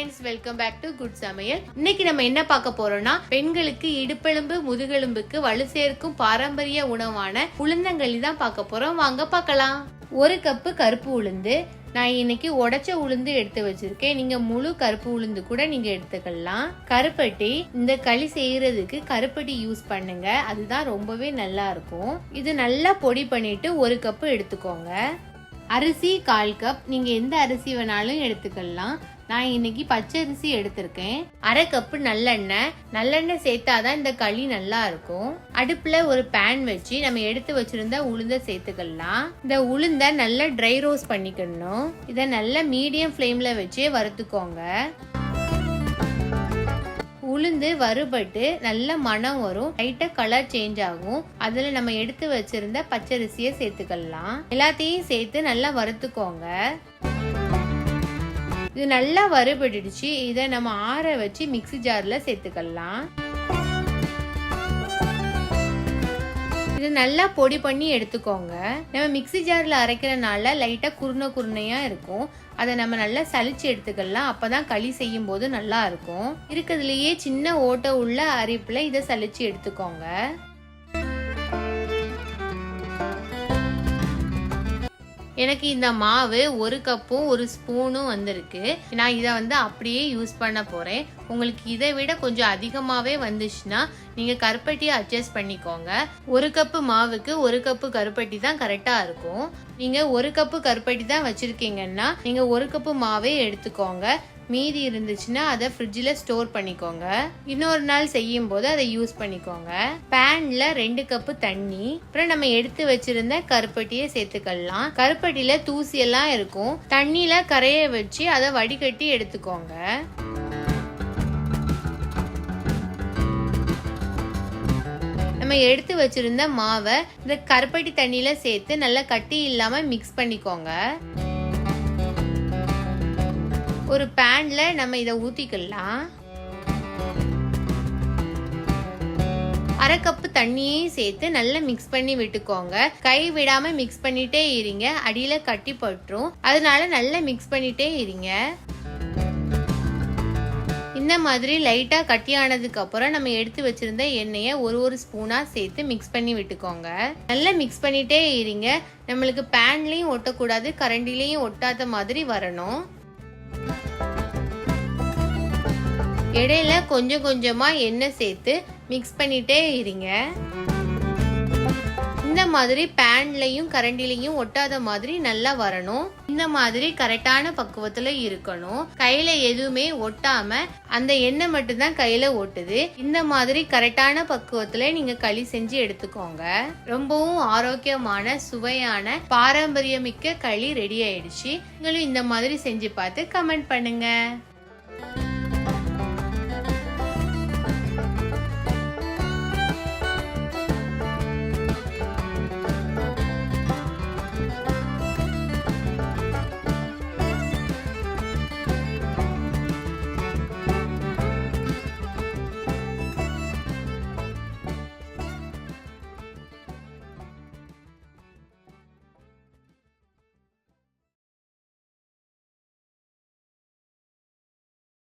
Friends welcome back to good சமையல் இன்னைக்கு நம்ம என்ன பார்க்க போறோம்னா பெண்களுக்கு இடுப்பெலும்பு முதுகெலும்புக்கு வலு சேர்க்கும் பாரம்பரிய உணவான உளுந்தங்களி தான் பார்க்க போறோம். வாங்க பார்க்கலாம். ஒரு கப்பு கருப்பு உளுந்து. நான் இன்னைக்கு உடைச்ச உளுந்து எடுத்து வச்சிருக்கேன். நீங்க முழு கருப்பு உளுந்து கூட நீங்க எடுத்துக்கலாம். கருப்பட்டி இந்த களி செய்யறதுக்கு கருப்பட்டி யூஸ் பண்ணுங்க. அதுதான் ரொம்பவே நல்லா இருக்கும். இது நல்லா பொடி பண்ணிட்டு ஒரு கப்பு எடுத்துக்கோங்க. அரிசி கால் கப் நீங்க எந்த அரிசி வேணாலும் எடுத்துக்கலாம். நான் இன்னைக்கு பச்சை அரிசி எடுத்திருக்கேன். அரை கப்பு நல்லெண்ணெய். நல்லெண்ணெய் சேர்த்தாதான் இந்த களி நல்லா இருக்கும். அடுப்புல ஒரு பேன் வச்சு நம்ம எடுத்து வச்சிருந்த உளுந்த சேர்த்துக்கலாம். இந்த உளுந்த நல்லா ட்ரை ரோஸ்ட் பண்ணிக்கணும். இதை நல்லா மீடியம் ஃப்ளேம்ல வச்சே வறுத்துக்கோங்க. உளுந்து வறுபட்டு நல்ல மணம் வரும். லைட்டா கலர் சேஞ்ச் ஆகும். அதுல நம்ம எடுத்து வச்சிருந்த பச்சரிசியை சேர்த்துக்கலாம். எல்லாத்தையும் சேர்த்து நல்லா வறுத்துக்கோங்க. இது நல்லா வறுபட்டுடுச்சு. இதை நம்ம ஆற வச்சு மிக்ஸி ஜார்ல சேர்த்துக்கலாம். இது நல்லா பொடி பண்ணி எடுத்துக்கோங்க. நம்ம மிக்ஸி ஜாரில் அரைக்கிறனால லைட்டாக குருணை குருணையாக இருக்கும். அதை நம்ம நல்லா சளிச்சு எடுத்துக்கலாம். அப்போ தான் களி செய்யும் போது நல்லா இருக்கும். இருக்கிறதுலையே சின்ன ஓட்டை உள்ள அரிப்பில் இதை சளிச்சு எடுத்துக்கோங்க. எனக்கு இந்த மாவு ஒரு கப்பும் ஒரு ஸ்பூனும் வந்திருக்கு. நான் இதை வந்து அப்படியே யூஸ் பண்ண போகிறேன் உங்களுக்கு இதை விட கொஞ்சம் அதிகமாகவே வந்துச்சுன்னா நீங்கள் கருப்பட்டியை அட்ஜஸ்ட் பண்ணிக்கோங்க. ஒரு கப்பு மாவுக்கு ஒரு கப்பு கருப்பட்டி தான் கரெக்டாக இருக்கும். நீங்கள் ஒரு கப்பு கருப்பட்டி தான் வச்சுருக்கீங்கன்னா நீங்கள் ஒரு கப்பு மாவே எடுத்துக்கோங்க. மீதி இருந்துச்சுன்னா அதை ஃப்ரிட்ஜில் ஸ்டோர் பண்ணிக்கோங்க. இன்னொரு நாள் செய்யும் போது அதை யூஸ் பண்ணிக்கோங்க. பேனில் ரெண்டு கப்பு தண்ணி. அப்புறம் நம்ம எடுத்து வச்சிருந்த கருப்பட்டியை சேர்த்துக்கலாம். கருப்பட்டியில் தூசியெல்லாம் இருக்கும். தண்ணியில் கரைய வச்சு அதை வடிகட்டி எடுத்துக்கோங்க. நம்ம எடுத்து வச்சிருந்த மாவை இந்த கருப்பட்டி தண்ணியில சேர்த்து நல்லா கட்டி இல்லாம மிக்ஸ் பண்ணிக்கோங்க. ஒரு பேன்ல நம்ம இதை ஊத்திக்கலாம். அரை கப்பு தண்ணியையும் சேர்த்து நல்லா மிக்ஸ் பண்ணி விட்டுக்கோங்க. கை விடாம மிக்ஸ் பண்ணிட்டே இருங்க. அடியில கட்டி பட்டுரும். அதனால நல்லா மிக்ஸ் பண்ணிட்டே இருங்க. இந்த மாதிரி லைட்டாக கட்டி அப்புறம் நம்ம எடுத்து வச்சிருந்த எண்ணெயை ஒரு ஒரு ஸ்பூனாக சேர்த்து மிக்ஸ் பண்ணி விட்டுக்கோங்க. நல்லா மிக்ஸ் பண்ணிட்டே இருங்க. நம்மளுக்கு பேன்லேயும் ஒட்டக்கூடாது கரண்டிலையும் ஒட்டாத மாதிரி வரணும். இடையில கொஞ்சம் கொஞ்சமாக எண்ணெய் சேர்த்து மிக்ஸ் பண்ணிட்டே இருங்க. இந்த மாதிரி பேன்லையும் கரண்டிலையும் ஒட்டாத மாதிரி நல்லா வரணும். இந்த மாதிரி கரெக்டான பக்குவத்துல இருக்கணும். கையில எதுவுமே ஒட்டாம அந்த எண்ணெய் மட்டும்தான் கையில ஒட்டுது. இந்த மாதிரி கரெக்டான பக்குவத்துல நீங்க களி செஞ்சு எடுத்துக்கோங்க. ரொம்பவும் ஆரோக்கியமான சுவையான பாரம்பரியமிக்க களி ரெடி ஆயிடுச்சு. நீங்களும் இந்த மாதிரி செஞ்சு பார்த்து கமெண்ட் பண்ணுங்க.